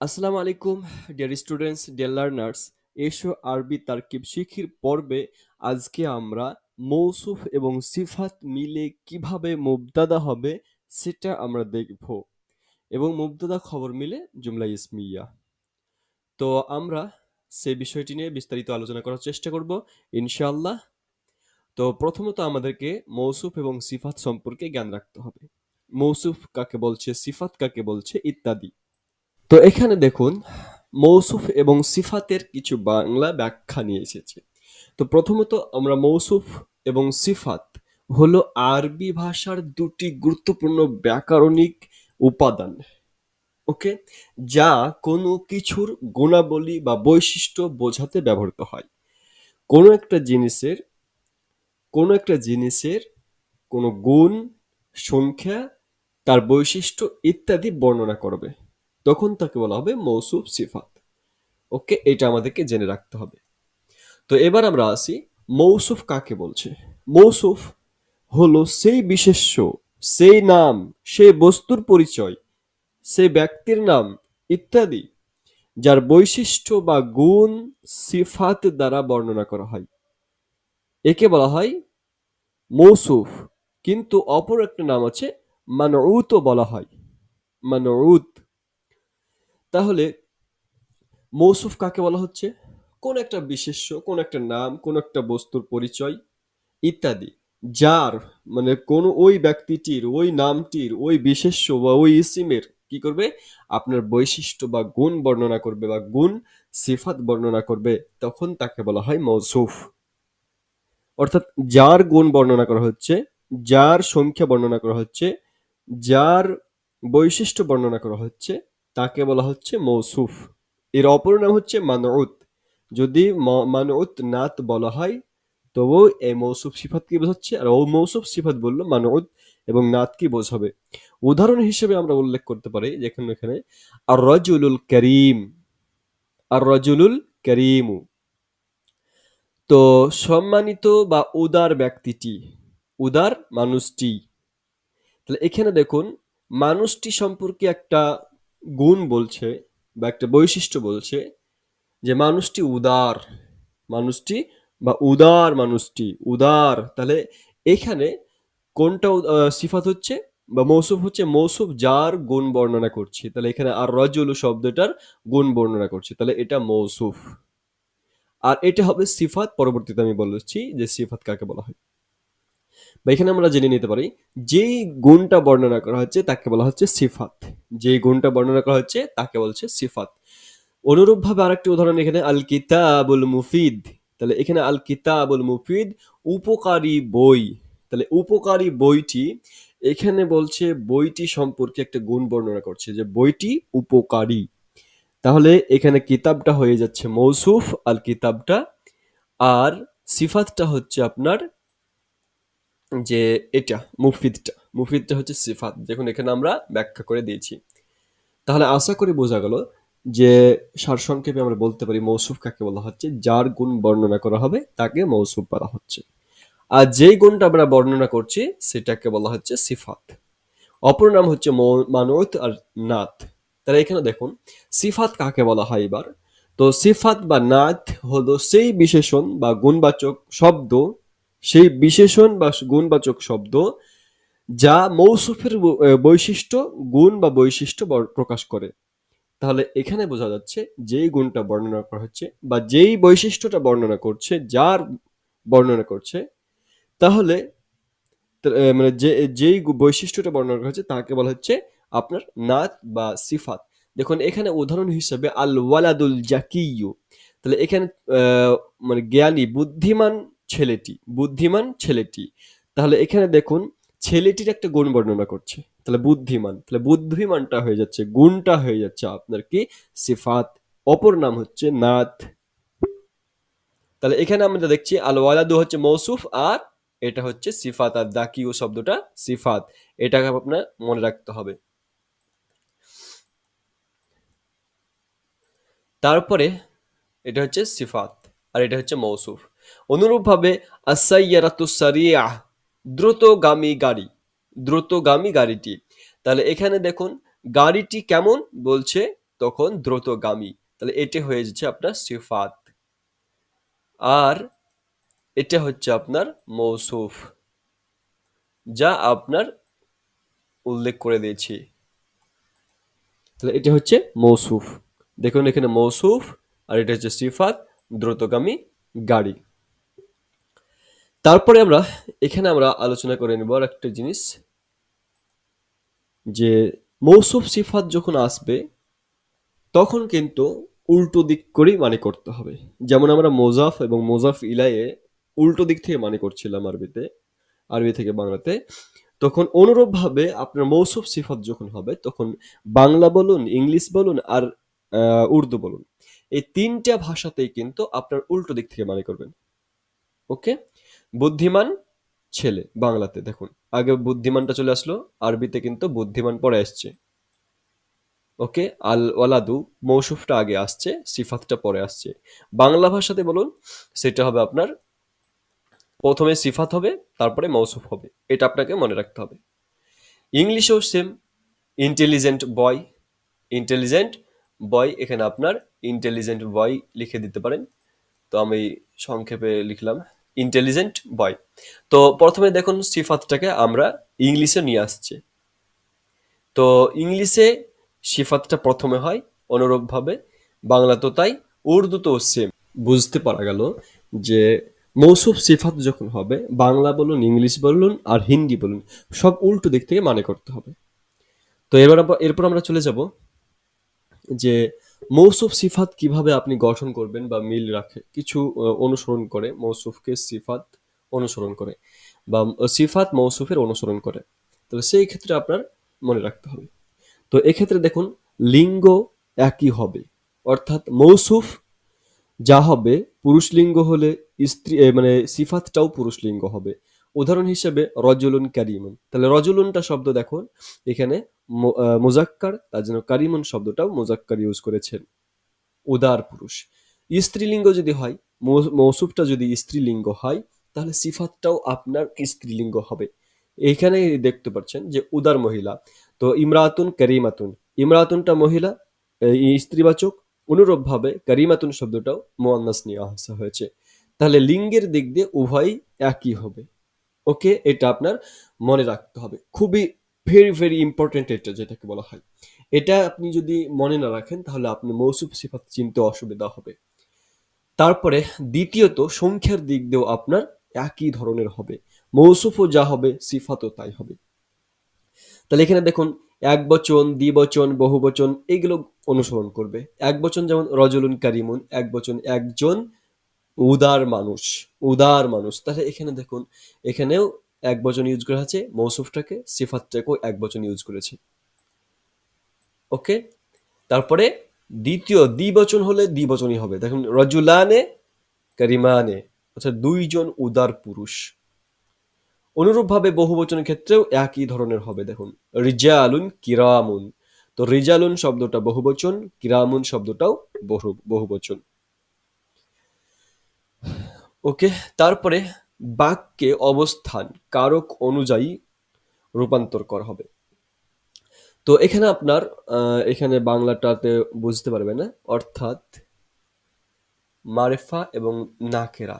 আসসালামু আলাইকুম dear students dear learners এসো আরবি তারকিব শিখির পর্বে আজকে আমরা মৌসুফ এবং সিফাত মিলে কীভাবে মুবতাদা হবে সেটা আমরা দেখব। এবং মুবতাদা খবর মিলে জুমলা ইসমিয়া। তো আমরা সেই বিষয়টি নিয়ে বিস্তারিত আলোচনা করার চেষ্টা করব, ইনশাআল্লাহ। তো প্রথমত আমাদেরকে মৌসুফ এবং সিফাত সম্পর্কে জ্ঞান রাখতে হবে। মৌসুফ কাকে বলছে, সিফাত কাকে বলছে, ইত্যাদি। তো এখানে দেখুন, মৌসুফ এবং সিফাতের কিছু বাংলা ব্যাখ্যা নিয়ে এসেছে। তো প্রথমত আমরা মৌসুফ এবং সিফাত হলো আরবি ভাষার দুটি গুরুত্বপূর্ণ ব্যাকরণিক উপাদান ওকে যা কোনো কিছুর গুণাবলী বা বৈশিষ্ট্য বোঝাতে ব্যবহৃত হয়। কোনো একটা জিনিসের, কোনো একটা জিনিসের কোনো গুণ, সংখ্যা, তার বৈশিষ্ট্য ইত্যাদি বর্ণনা করবে। তখন তাকে বলা হবে মৌসুফ সিফাত। ওকে, এটা আমাদেরকে জেনে রাখতে হবে। তো এবার আমরা আসি, মৌসুফ কাকে বলছে? মৌসুফ হলো সেই বিশেষ্য, সেই নাম, সেই বস্তুর পরিচয়, সেই ব্যক্তির নাম ইত্যাদি, যার বৈশিষ্ট্য বা গুণ সিফাত দ্বারা বর্ণনা করা হয়। একে বলা হয় মৌসুফ, কিন্তু অপর একটা নাম আছে মানউতও বলা হয়। মানউত তাহলে মৌসুফ কাকে বলা হচ্ছে? কোন একটা বিশেষ্য, কোন একটা নাম, কোন একটা বস্তুর পরিচয় ইত্যাদি, যার মানে কোন ওই ব্যক্তিটির, ওই নামটির, ওই বিশেষ্য বা ওই ইসিমের কি করবে? আপনার বৈশিষ্ট্য বা গুণ বর্ণনা করবে বা গুণ সিফাত বর্ণনা করবে, তখন তাকে বলা হয় মৌসুফ। অর্থাৎ যার গুণ বর্ণনা করা হচ্ছে, যার সংখ্যা বর্ণনা করা হচ্ছে, যার বৈশিষ্ট্য বর্ণনা করা হচ্ছে তাকে বলা হচ্ছে মৌসুফ। এর অপর নাম হচ্ছে মানউত। যদি মানউত নাত বলা হয় তবু এই মৌসুফ সিফাত কি বোঝাচ্ছে? আর ও মৌসুফ সিফাত বলল মানউত এবং নাত কি বোঝাবে? উদাহরণ হিসেবে আমরা উল্লেখ করতে পারি যেখানে, এখানে আর রজুলুল করিম আর রজুলুল করিমু তো সম্মানিত বা উদার ব্যক্তিটি, উদার মানুষটি। তাহলে এখানে দেখুন, মানুষটি সম্পর্কে একটা গুণ বলছে বা একটা বৈশিষ্ট্য বলছে যে মানুষটি উদার, মানুষটি বা উদার মানুষটি, উদার, তাহলে এখানে কোনটা সিফাত হচ্ছে বা মৌসুফ হচ্ছে মৌসুফ যার গুণ বর্ণনা করছে। তাহলে এখানে আর রজুলু শব্দটার গুণ বর্ণনা করছে, তাহলে এটা মৌসুফ। আর এটা হবে সিফাত, পরবর্তীতে আমি বলেছি যে সিফাত কাকে বলা হয়। বা এখানে আমরা জেনে নিতে পারি, যেই গুণটা বর্ণনা করা হচ্ছে তাকে বলা হচ্ছে সিফাত। যেই গুণটা বর্ণনা করা হচ্ছে তাকে বলছে সিফাত। অনুরূপভাবে আরেকটি উদাহরণ এখানে আল কিতাবুল মুফিদ। তাহলে এখানে আল কিতাবুল মুফিদ উপকারী বই। তাহলে উপকারী বইটি, এখানে বলছে বইটি সম্পর্কে একটা গুণ বর্ণনা করছে যে বইটি উপকারী। তাহলে এখানে কিতাবটা হয়ে যাচ্ছে মৌসুফ আল কিতাবটা আর সিফাতটা হচ্ছে আপনার যে এটা, মুফিদটা। মুফিদটা হচ্ছে সিফাত, দেখুন এখানে আমরা ব্যাখ্যা করে দিয়েছি। তাহলে আশা করি বোঝা গেল যে সারসংক্ষেপে আমরা বলতে পারি মৌসুফ কাকে বলা হচ্ছে, যার গুণ বর্ণনা করা হবে তাকে মৌসুফ বলা হচ্ছে। আর যেই গুণটা আমরা বর্ণনা করছি সেটাকে বলা হচ্ছে সিফাত। অপর নাম হচ্ছে মানত আর নাত। তাহলে এখানে দেখুন, সিফাত কাকে বলা হয় এবার? তো সিফাত বা নাত হলো সেই বিশেষণ বা গুণবাচক শব্দ সেই বিশেষণ বা গুণবাচক শব্দ যা মৌসুফের বৈশিষ্ট্য, গুণ বা বৈশিষ্ট্য প্রকাশ করে। তাহলে এখানে বোঝা যাচ্ছে যেই গুণটা বর্ণনা করা হচ্ছে বা যেই বৈশিষ্ট্যটা বর্ণনা করছে, যার বর্ণনা করছে, তাহলে মানে যে, যেই বৈশিষ্ট্যটা বর্ণনা করা হচ্ছে তাকে বলা হচ্ছে আপনার নাত বা সিফাত। দেখুন, এখানে উদাহরণ হিসেবে আল ওয়ালাদুল জাকিয়ু তাহলে এখানে মানে জ্ঞানী, বুদ্ধিমান ছেলেটি, বুদ্ধিমান ছেলেটি। তাহলে এখানে দেখুন, ছেলেটির একটা গুণ বর্ণনা করছে। তাহলে বুদ্ধিমান, তাহলে বুদ্ধিমানটা হয়ে যাচ্ছে, গুণটা হয়ে যাচ্ছে আপনার কি? সিফাত, অপর নাম হচ্ছে নাত। তাহলে এখানে আমরা দেখছি আল ওয়ালাদু হচ্ছে মৌসুফ আর এটা হচ্ছে সিফাত, আর দাকিউ শব্দটা সিফাত। এটাকে আপনার মনে রাখতে হবে। তারপরে এটা হচ্ছে সিফাত, আর এটা হচ্ছে মৌসুফ। অনুরূপভাবে আসাইয়ারাতু সারিয়া, দ্রুতগামী গাড়ি, দ্রুতগামী গাড়িটি। তাহলে এখানে দেখুন, গাড়িটি কেমন? বলছে তখন দ্রুতগামী। তাহলে এটি হয়ে যাচ্ছে আপনার সিফাত। আর এটা হচ্ছে আপনার মৌসুফ, যা আপনার উল্লেখ করে দিয়েছি। তাহলে এটা হচ্ছে মৌসুফ। দেখুন এখানে মৌসুফ, আর এটা হচ্ছে সিফাত, দ্রুতগামী গাড়ি। তারপরে আমরা এখানে আমরা আলোচনা করে নেব একটা জিনিস, যে মৌসুফ সিফাত যখন আসবে, তখন কিন্তু উল্টো দিক করেই মানে করতে হবে। যেমন আমরা মোজাফ এবং মোজাফ ইলায়ে উল্টো দিক থেকে মানে করছিলাম আরবিতে, আরবি থেকে বাংলাতে, তখন অনুরূপভাবে আপনার মৌসুফ সিফাত যখন হবে, তখন বাংলা বলুন, ইংলিশ বলুন আর উর্দু বলুন, এই তিনটা ভাষাতেই কিন্তু আপনার উল্টো দিক থেকে মানে করবেন। ওকে? বুদ্ধিমান ছেলে বাংলাতে, দেখুন। আগে বুদ্ধিমানটা চলে আসলো, আরবিতে কিন্তু বুদ্ধিমান পরে আসছে। ওকে, আল ওয়ালাদু, মৌসুফটা আগে আসছে, সিফাতটা পরে আসছে। বাংলা ভাষাতে বলুন, সেটা হবে আপনার, প্রথমে সিফাত হবে, তারপরে মৌসুফ হবে। এটা আপনাকে মনে রাখতে হবে। ইংলিশেও same intelligent boy intelligent boy এখানে আপনার ইন্টেলিজেন্ট বয় লিখে দিতে পারেন। তো আমি সংক্ষেপে লিখলাম। ইন্টেলিজেন্ট বয় তো প্রথমে দেখুন সিফাতটাকে আমরা ইংলিশে নিয়ে আসছি। তো ইংলিশে সিফাতটা প্রথমে হয় অনুরূপভাবে, বাংলা তো তাই উর্দুতেও সেম বুঝতে পারা গেল যে মৌসুফ সিফাত যখন হবে, বাংলা বলুন, ইংলিশ বলুন আর হিন্দি বলুন, সব উল্টো দিক থেকে মানে করতে হবে। তো এবার এরপর আমরা চলে যাব যে মৌসুফ সিফাত কীভাবে আপনি গঠন করবেন বা মিল রাখে? কিছু অনুসরণ করে, মৌসুফকে সিফাত অনুসরণ করে বা সিফাত মৌসুফের অনুসরণ করে। তাহলে সেই ক্ষেত্রে আপনার মনে রাখতে হবে। তো এক্ষেত্রে দেখুন, লিঙ্গ একই হবে। অর্থাৎ মৌসুফ যা হবে পুরুষ লিঙ্গ হলে স্ত্রী মানে সিফাতটাও পুরুষ লিঙ্গ হবে। উদাহরণ হিসেবে রজুলুন কারিমুন। তাহলে রজুলুনটা শব্দ দেখুন এখানে মো- আহ, তার জন্য কারিমুন শব্দটাও মোজাক্কার ইউজ করেছেন। উদার পুরুষ। স্ত্রীলিঙ্গ যদি হয় মৌসুফটা যদি স্ত্রীলিঙ্গ হয় তাহলে সিফাতটাও আপনার স্ত্রীলিঙ্গ হবে। এইখানে দেখতে পাচ্ছেন যে উদার মহিলা। তো ইমরাতুন করিমাতুন। ইমরাতুনটা মহিলা স্ত্রীবাচক অনুরূপভাবে করিমাতুন শব্দটাও মোয়ান্নাস নিয়ে আসা হয়েছে। তাহলে লিঙ্গের দিক দিয়ে উভয় একই হবে। ওকে এটা আপনার মনে রাখতে হবে। খুবই ভেরি ভেরি ইম্পর্টেন্ট এটা যেটাকে বলা হয়। এটা আপনি যদি মনে না রাখেন, তাহলে আপনি মৌসুফ সিফাত চিনতে অসুবিধা হবে। তারপরে দ্বিতীয়ত, সংখ্যার দিক দিয়েও আপনার একই ধরনের হবে। মৌসুফও যা হবে, সিফাতও তাই হবে। তাহলে এখানে দেখুন, এক বচন, দ্বিবচন, বহুবচন, এগুলো অনুসরণ করবে। এক বচন যেমন রজলুন কারিমুন, এক বচন একজন উদার মানুষ উদার মানুষ। তাহলে এখানে দেখুন, এখানেও এক বচন ইউজ করা আছে মৌসুফটাকে, সিফাতটাকেও এক বচন ইউজ করেছে। ওকে? তারপরে দ্বিতীয়, দ্বিবচন হলে দ্বিবচনই হবে। দেখুন, রজুলানে, কারিমানে, অর্থাৎ দুইজন উদার পুরুষ। অনুরূপভাবে বহুবচনের ক্ষেত্রেও একই ধরনের হবে। দেখুন, রিজালুন, কিরামুন। তো রিজালুন শব্দটা বহুবচন কিরামুন শব্দটাও বহু বহুবচন ওকে, তারপরে বাক্যে অবস্থান, কারক অনুযায়ী রূপান্তর করা হবে। তো এখানে আপনার এখানে বাংলাটাতে বুঝতে পারবে না, অর্থাৎ মারেফা এবং নাকেরা।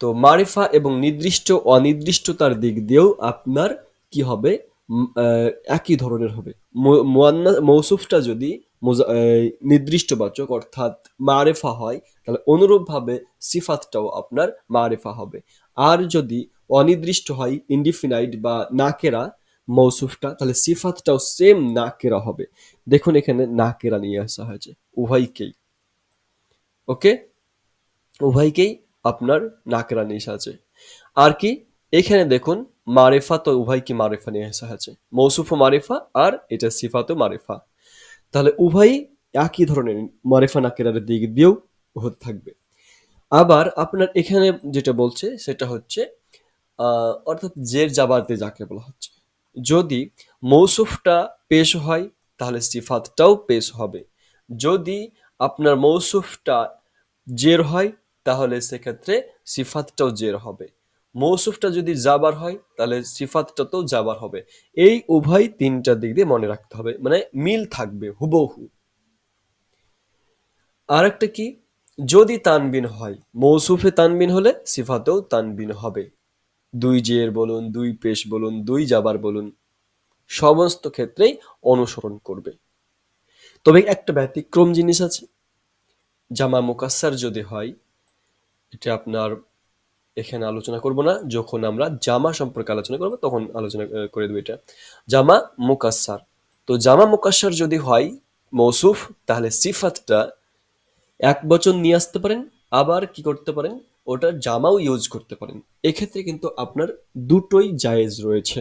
তো মারেফা এবং নির্দিষ্ট অনির্দিষ্টতার দিক দিয়েও আপনার কি হবে একই ধরনের হবে। মৌসুফটা যদি নির্দিষ্টবাচক অর্থাৎ মারেফা হয়, তাহলে অনুরূপভাবে সিফাতটাও আপনার মারেফা হবে। আর যদি অনির্দিষ্ট হয় ইনডিফিনাইট বা নাকেরা মৌসুফটা, তাহলে সিফাতটাও সেম নাকেরা হবে। দেখুন এখানে নাকেরা নিয়ে আসা হয়েছে, উভয়কেই। ওকে? উভয়কেই আপনার নাকেরা নিয়ে আছে। আর কি? এখানে দেখুন মারেফা তো উভয়কে মারেফা নিয়ে আসা আছে মৌসুফ মারেফা আর এটা সিফাতো মারেফা। তাহলে উভয়ই একই ধরনের মারেফা নাকেরার দিক দিয়েও হতে থাকবে। আবার আপনার এখানে যেটা বলছে, সেটা হচ্ছে অর্থাৎ জের জাবাতে যাকে বলা হচ্ছে। যদি মৌসুফটা পেশ হয়, তাহলে সিফাতটাও পেশ হবে। যদি আপনার মৌসুফটা জের হয়, তাহলে সেক্ষেত্রে সিফাতটাও জের হবে। মৌসুফটা যদি জাবার হয়, তাহলে সিফাতটাতেও জাবার হবে। এই উভয় তিনটা দিক দিয়ে মনে রাখতে হবে মানে মিল থাকবে, হুবহু। আরেকটা কি? যদি তানবিন হয়, মৌসুফে তানবিন হলে সিফাতেও তানবিন হবে। দুই জের বলুন, দুই পেশ বলুন, দুই জাবার বলুন, সমস্ত ক্ষেত্রেই অনুসরণ করবে। তবে একটা ব্যতিক্রম জিনিস আছে। জামা মুকাস্সার যদি হয়, এটা আপনার এখানে আলোচনা করব না। যখন আমরা জামা সম্পর্কে আলোচনা করব, তখন আলোচনা করে দেবো এটা। জামা মুকাস্সার। তো জামা মুকাস্সার যদি হয় মৌসুফ তাহলে সিফাতটা এক বচন নিয়ে আসতে পারেন, আবার কি করতে পারেন? ওটা জামাও ইউজ করতে পারেন। এক্ষেত্রে কিন্তু আপনার দুটোই জায়েজ রয়েছে।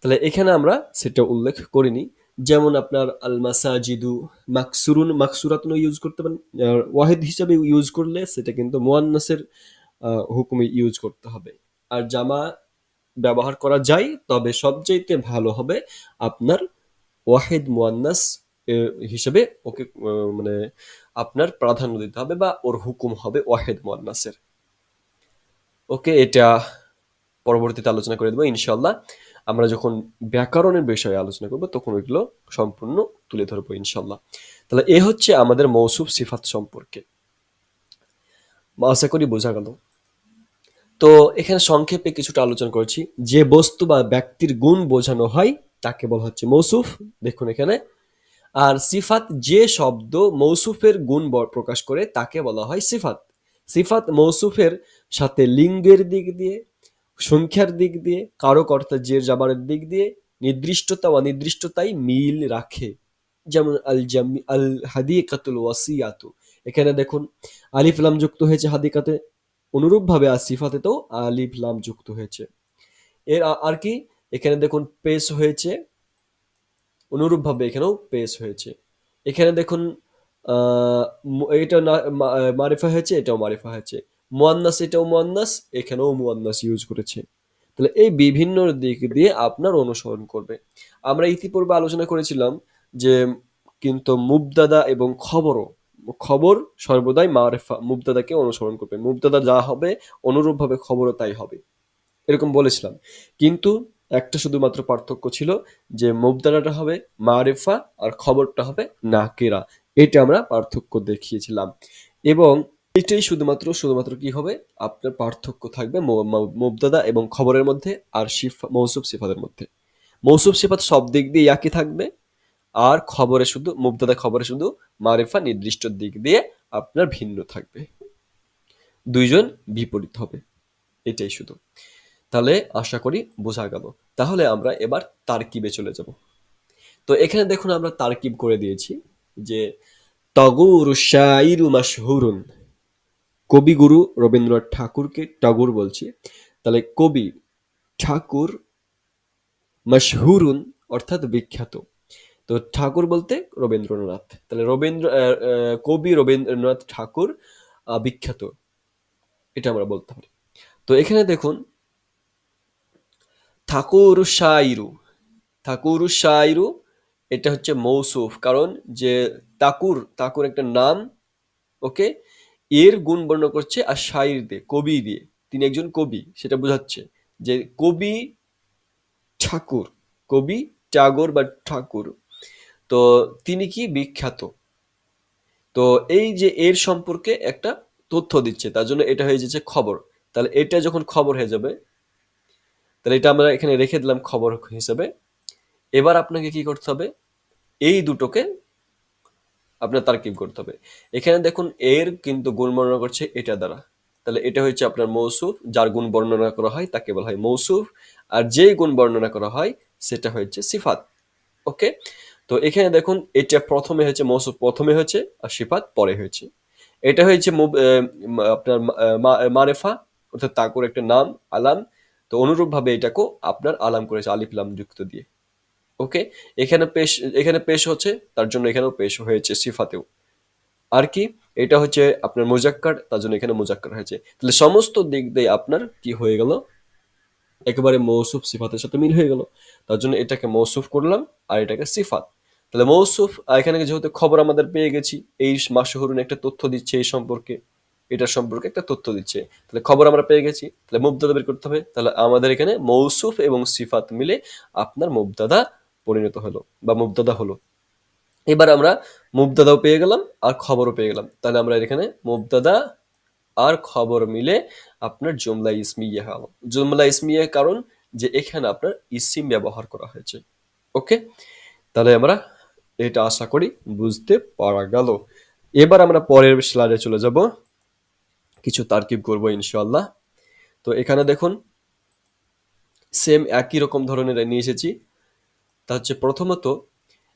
তাহলে এখানে আমরা সেটা উল্লেখ করিনি। যেমন আপনার আল মাসাজিদু মাকসুরুন মাকসুরাতুন ইউজ করতে পারেন। ওয়াহিদ হিসাবে ইউজ করলে সেটা কিন্তু মোয়ান্নাসের হুকুমে ইউজ করতে হবে। আর জামা ব্যবহার করা যায়, তবে সবচাইতে ভালো হবে আপনার ওয়াহিদ মুয়ান্নাস হিসেবে ওকে মানে আপনার প্রাধান্য দিতে হবে বা ওর হুকুম হবে ওয়াহিদ মুয়ান্নাসের। ওকে, এটা পরবর্তীতে আলোচনা করে দেবো ইনশাল্লাহ আমরা যখন ব্যাকরণের বিষয়ে আলোচনা করব, তখন ওইগুলো সম্পূর্ণ তুলে ধরবো ইনশাল্লাহ তাহলে এ হচ্ছে আমাদের মৌসুফ সিফাত সম্পর্কে। আশা করি বোঝা গেল। তো এখানে সংক্ষেপে কিছুটা আলোচনা করেছি। যে বস্তু বা ব্যক্তির গুণ বোঝানো হয়, তাকে বলা হচ্ছে মৌসুফ। দেখুন এখানে। আর সিফাত যে শব্দ মৌসুফের গুণ ব- প্রকাশ করে, তাকে বলা হয় সিফাত। সিফাত মৌসুফের সাথে লিঙ্গের দিক দিয়ে, সংখ্যার দিক দিয়ে কারও কর্তা জের জাবারের দিক দিয়ে, নির্দিষ্টতা ও অনির্দিষ্টতাই মিল রাখে। যেমন আল জামি আল হাদিকাতুল ওয়াসিয়াতু এখানে দেখুন আলিফলাম যুক্ত হয়েছে হাদিকাতে। অনুরূপভাবে আর সিফাতেতেও আলিফ, লাম যুক্ত হয়েছে। এর আর কি? এখানে দেখুন, পেশ হয়েছে। অনুরূপভাবে এখানেও পেশ হয়েছে। এখানে দেখুন এটা মারিফা হয়েছে, এটাও মারিফা হয়েছে। মুয়ান্নাস, এটাও মুয়ান্নাস, এখানেও মুয়ান্নাস ইউজ করেছে। তাহলে এই বিভিন্ন দিক দিয়ে আপনার অনুসরণ করবে। আমরা ইতিপূর্বে আলোচনা করেছিলাম যে, কিন্তু মুবদাদা এবং খবরও খবর সর্বদাই মারেফা মুবদাদাকে অনুসরণ করবে। মুবদাদা যা হবে, অনুরূপভাবে খবরও তাই হবে। এরকম বলেছিলাম। কিন্তু একটা শুধুমাত্র পার্থক্য ছিল যে মুবদালাটা হবে মারেফা আর খবরটা হবে নাকেরা। এটা আমরা পার্থক্য দেখিয়েছিলাম। এবং এটাই শুধুমাত্র শুধুমাত্র কি হবে? আপনার পার্থক্য থাকবে মুবদাদা এবং খবরের মধ্যে আর শিফা, মৌসুফ সিফাতের মধ্যে। মৌসুফ সিফাত সব দিক দিয়ে একই থাকবে। আর খবরে শুধু মুবতাদা খবরে শুধু মারিফা নির্দিষ্ট দিক দিয়ে আপনার ভিন্ন থাকবে। দুইজন বিপরীত হবে, এটাই শুধু। তাহলে আশা করি বোঝা গেল। তাহলে আমরা এবার তারকিবে চলে যাব। তো এখানে দেখুন আমরা তারকিব করে দিয়েছি যে, তগুর শাইরু মাশহুরুন। কবিগুরু রবীন্দ্রনাথ ঠাকুরকে টগর বলছি। তাহলে কবি ঠাকুর মাশহুরুন অর্থাৎ বিখ্যাত। তো ঠাকুর বলতে রবীন্দ্রনাথ। তাহলে রবীন্দ্র কবি রবীন্দ্রনাথ ঠাকুর বিখ্যাত। এটা আমরা বলতে পারি। তো এখানে দেখুন, ঠাকুর শাইরু ঠাকুর শাইরু এটা হচ্ছে মৌসুফ। কারণ যে তাকুর তাকুর একটা নাম, ওকে, এর গুণ বর্ণনা করছে আর শাইর দিয়ে, কবি দিয়ে। তিনি একজন কবি, সেটা বোঝাচ্ছে যে কবি ঠাকুর, কবি টাগর বা ঠাকুর। তো তিনি কি বিখ্যাত? তো এই যে এর সম্পর্কে একটা তথ্য দিচ্ছে, তার জন্য এটা হয়ে যাচ্ছে খবর। তাহলে এটা যখন খবর হয়ে যাবে, তাহলে এটা আমরা এখানে রেখে দিলাম খবর হিসেবে। এবার আপনাকে কি করতে হবে? এই দুটোকে আপনার তারকিব করতে হবে। এখানে দেখুন, এর কিন্তু গুণ বর্ণনা করছে এটা দ্বারা। তাহলে এটা হচ্ছে আপনার মৌসুফ, যার গুণ বর্ণনা করা হয় তাকে বলা হয় মৌসুফ, আর যেই গুণ বর্ণনা করা হয় সেটা হচ্ছে সিফাত। ওকে? তো এখানে দেখুন, এটা প্রথমে হয়েছে মৌসুফ প্রথমে হয়েছে, আর সিফাত পরে হয়েছে। এটা হয়েছে আপনার মারেফা, অর্থাৎ তাকুর একটা নাম, আলাম। তো অনুরূপভাবে এটাকেও আপনার আলাম করেছে, আলিফ, লাম যুক্ত দিয়ে। ওকে? এখানে পেশ এখানে পেশ হচ্ছে, তার জন্য এখানেও পেশ হয়েছে সিফাতেও আর কি? এটা হচ্ছে আপনার মুজাক্কার, তার জন্য এখানে মুজাক্কার হয়েছে। তাহলে সমস্ত দিক দিয়ে আপনার কি হয়ে গেল? একেবারে মৌসুফ সিফাতের সাথে মিল হয়ে গেল। তার জন্য এটাকে মৌসুফ করলাম, আর এটাকে সিফাত তাহলে মৌসুফ এখানে যেহেতু খবর আমাদের পেয়ে গেছি, এই মাসহরুন একটা তথ্য দিচ্ছে এই সম্পর্কে এটার সম্পর্কে একটা তথ্য দিচ্ছে। তাহলে খবর আমরা পেয়ে গেছি, তাহলে মুবদাদা বের করতে হবে। তাহলে আমাদের এখানে মৌসুফ এবং সিফাত মিলে আপনার মুবদাদা পরিণত হলো বা মুবদাদা হলো। এবার আমরা মুবদাদাও পেয়ে গেলাম, আর খবরও পেয়ে গেলাম। তাহলে আমরা এখানে মুবদাদা আর খবর মিলে আপনার জুমলা ইসমিয়া হলো। জুমলা ইসমিয়া কারণ যে এখানে আপনার ইসিম ব্যবহার করা হয়েছে। ওকে? তাহলে আমরা এটা আশা করি বুঝতে পারা গেল। এবার আমরা পরের স্লাইডে চলে যাব। কিছু তারকিব করব ইনশাআল্লাহ। তো এখানে দেখুন সেম একই রকম ধরনের নিয়ে এসেছি। তা হচ্ছে প্রথমত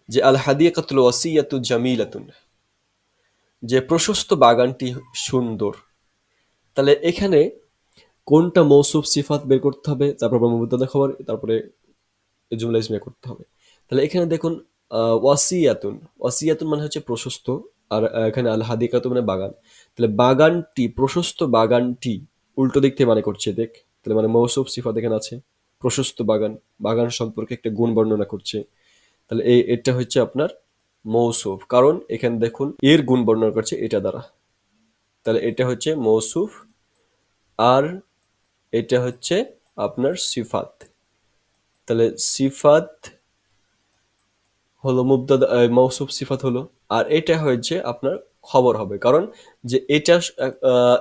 যে আল হাদিয়াকাতুল ওয়াসিয়াতু জামিলাতুন। যে প্রশস্ত বাগানটি সুন্দর। তাহলে এখানে কোনটা মৌসুফ সিফাত বের করতে হবে, তারপর মুবতাদা খবর তারপরে জুমলা ইসমিয়া করতে হবে। তাহলে এখানে দেখুন ওয়াসিয়াতুন। ওয়াসিয়াতুন মানে হচ্ছে প্রশস্ত, আর এখানে আল হাদিকাতু মানে বাগান। তাহলে বাগানটি, প্রশস্ত বাগানটি উল্টো দিক থেকে মানে করছে, দেখ। তাহলে মানে মৌসুফ সিফাত এখানে আছে। প্রশস্ত বাগান বাগান সম্পর্কে একটা গুণ বর্ণনা করছে। তাহলে এই এটা হচ্ছে আপনার মৌসুফ। কারণ এখানে দেখুন, এর গুণ বর্ণনা করছে এটা দ্বারা। তাহলে এটা হচ্ছে মৌসুফ, আর এটা হচ্ছে আপনার সিফাত। তাহলে সিফাত হলো মুবদাদা মৌসুফ সিফাত হলো। আর এটা হয়েছে আপনার খবর হবে। কারণ যে এটা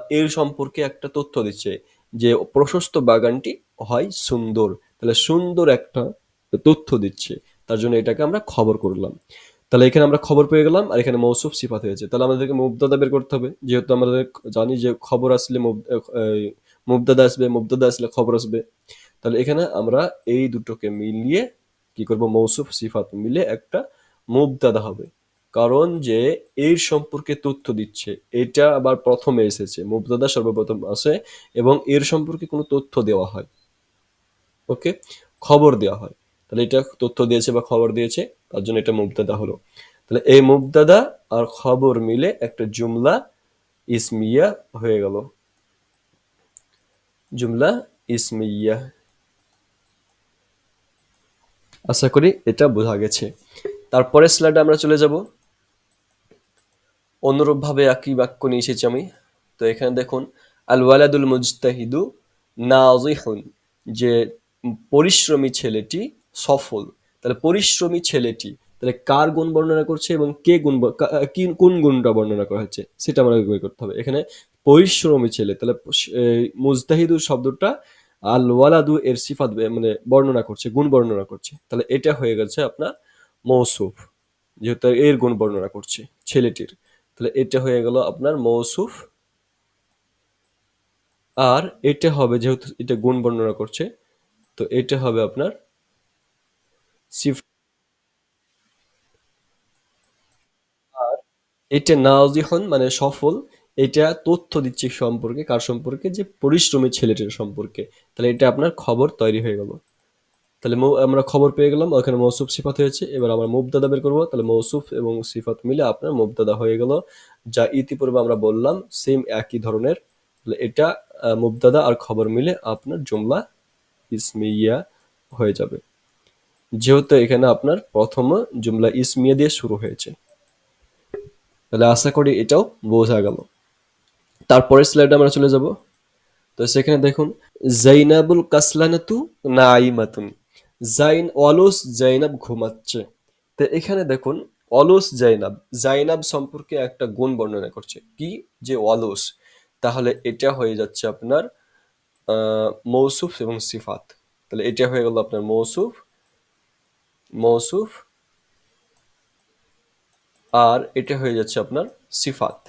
এর সম্পর্কে একটা তথ্য দিচ্ছে যে প্রশস্ত বাগানটি হয় সুন্দর। তাহলে সুন্দর একটা তথ্য দিচ্ছে। তার জন্য এটাকে আমরা খবর করলাম। তাহলে এখানে আমরা খবর পেয়ে গেলাম আর এখানে মৌসুফ সিফাত হয়েছে। তাহলে আমাদেরকে মুবদাদা বের করতে হবে। যেহেতু আমাদের জানি যে খবর আসলে মুব- মুবদাদা আসবে মুবদাদা আসলে খবর আসবে। তাহলে এখানে আমরা এই দুটোকে মিলিয়ে কি করব? মৌসুফ সিফাত মিলে একটা মুবতাদা হবে। কারণ যে এর সম্পর্কে তথ্য দিচ্ছে, এটা আবার প্রথমে এসেছে। মুবতাদা সর্বপ্রথম আসে এবং এর সম্পর্কে কোনো তথ্য দেওয়া হয়। ওকে? খবর দেওয়া হয়। তাহলে এটা তথ্য দিয়েছে বা খবর দিয়েছে, তার জন্য এটা মুবতাদা হলো। তাহলে এই মুবতাদা আর খবর মিলে একটা জুমলা ইসমিয়া হয়ে গেল। জুমলা ইসমিয়া আশা করি এটা বোঝা গেছে। তারপরে স্লাইডে আমরা চলে যাব। অনুরূপভাবে একই বাক্য নিয়ে এসেছি আমি। তো এখানে দেখুন আল ওয়ালাদুল মুজতাহিদু নাজিহুন, যে পরিশ্রমী ছেলেটি সফল। তাহলে পরিশ্রমী ছেলেটি, তাহলে কার গুণ বর্ণনা করছে এবং কে গুণ কোন গুণটা বর্ণনা করা হচ্ছে, সেটা আমাদের করতে হবে। এখানে পরিশ্রমী ছেলে, তাহলে প- এই মুজতাহিদু শব্দটা আল ওয়ালাদু এর সিফাত মানে বর্ণনা করছে, গুণ বর্ণনা করছে। তাহলে এটা হয়ে গেছে আপনার মৌসুফ, যেহেতু এর গুণ বর্ণনা করছে ছেলেটির। তাহলে এটা হয়ে গেল আপনার মৌসুফ। আর এটা হবে যেহেতু এটা গুণ বর্ণনা করছে, তো এটা হবে আপনার আর এটা নাজিহন মানে সফল এটা তথ্য দিচ্ছে সম্পর্কে, কার সম্পর্কে? যে পরিশ্রমী ছেলেটির সম্পর্কে। তাহলে এটা আপনার খবর তৈরি হয়ে গেল। তাহলে আমরা খবর পেয়ে গেলাম, ওখানে মৌসুফ সিফাত হয়েছে। এবার আমরা মুবদাদা বের করব। তাহলে মৌসুফ এবং সিফাত মিলে আপনার মুবদাদা হয়ে গেল, যা ইতিপূর্বে আমরা বললাম, সেম একই ধরনের। তাহলে এটা মুবদাদা আর খবর মিলে আপনার জুমলা ইসমিয়া হয়ে যাবে। যেহেতু এখানে আপনার প্রথম জুমলা ইসমিয়া দিয়ে শুরু হয়েছে। তাহলে আশা করি এটাও বোঝা গেল। তারপরের স্লাইডে আমরা চলে যাব। তো সেখানে দেখুন, জাইনাবুল কাসলানাতু নাইমাতুন জাইন, অলস জাইনাব ঘুমাচ্ছে তো এখানে দেখুন, অলস জাইনাব জাইনাব সম্পর্কে একটা গুণ বর্ণনা করছে। কি? যে অলস। তাহলে এটা হয়ে যাচ্ছে আপনার মৌসুফ এবং সিফাত। তাহলে এটা হয়ে গেল আপনার মৌসুফ মৌসুফ, আর এটা হয়ে যাচ্ছে আপনার সিফাত।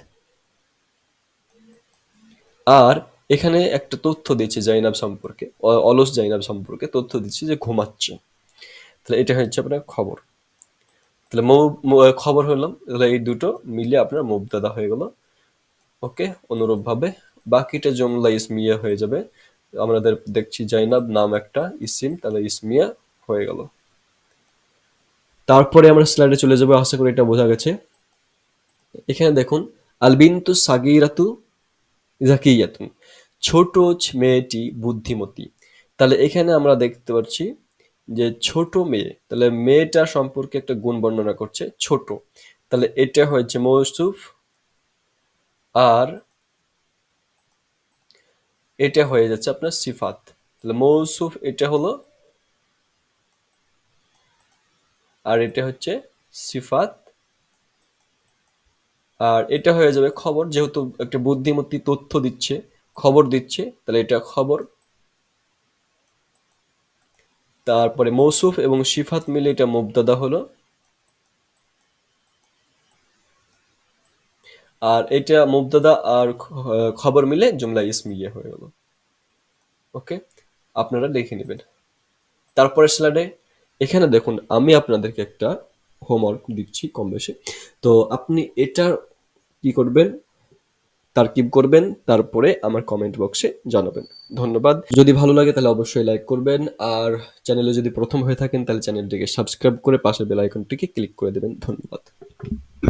আর এখানে একটা তথ্য দিচ্ছে জাইনাব সম্পর্কে অলস জাইনাব সম্পর্কে তথ্য দিচ্ছে যে ঘুমাচ্ছে। তাহলে এটা হচ্ছে আপনার খবর। তাহলে খবর হলাম, তাহলে এই দুটো মিলে আপনার মুবতাদা হয়ে গেল। ওকে, অনুরূপভাবে। বাকিটা জমলা ইসমিয়া হয়ে যাবে। আমাদের দেখছি জাইনাব নাম একটা ইসিম, তাহলে ইসমিয়া হয়ে গেল। তারপরে আমরা স্লাইডে চলে যাব, আশা করি এটা বোঝা গেছে। এখানে দেখুন আলবিন্তু সাগিরাতু জাকিয়াতুন ছোট মেয়েটি বুদ্ধিমতী। তাহলে এখানে আমরা দেখতে পাচ্ছি যে ছোট মেয়ে, তাহলে মেয়েটা সম্পর্কে একটা গুণ বর্ণনা করছে ছোট। তাহলে এটা হয়েছে মৌসুফ আর এটা হয়ে যাচ্ছে আপনার সিফাত। তাহলে মৌসুফ এটা হলো আর এটা হচ্ছে সিফাত। আর এটা হয়ে যাবে খবর, যেহেতু একটা বুদ্ধিমত্তি তথ্য দিচ্ছে, খবর দিচ্ছে, তাহলে এটা খবর। তারপরে মৌসুফ এবং সিফাত মিলে এটা মুবতাদা হলো। আর এটা মুবতাদা আর খবর মিলে জুমলা ইসমিয়া হয়ে গেল। ওকে, আপনারা দেখে নেবেন। তারপরে স্লাইডে, এখানে দেখুন, আমি আপনাদেরকে একটা হোমওয়ার্ক দিচ্ছি কম বেশি। তো আপনি এটা কি করবেন, তারকিব করবেন, তারপরে আমার কমেন্ট বক্সে জানাবেন। ধন্যবাদ। যদি ভালো লাগে তাহলে অবশ্যই লাইক করবেন, আর চ্যানেলে যদি প্রথম হয়ে থাকেন তাহলে চ্যানেলটিকে সাবস্ক্রাইব করে পাশের বেল আইকনটিকে ক্লিক করে দেবেন। ধন্যবাদ।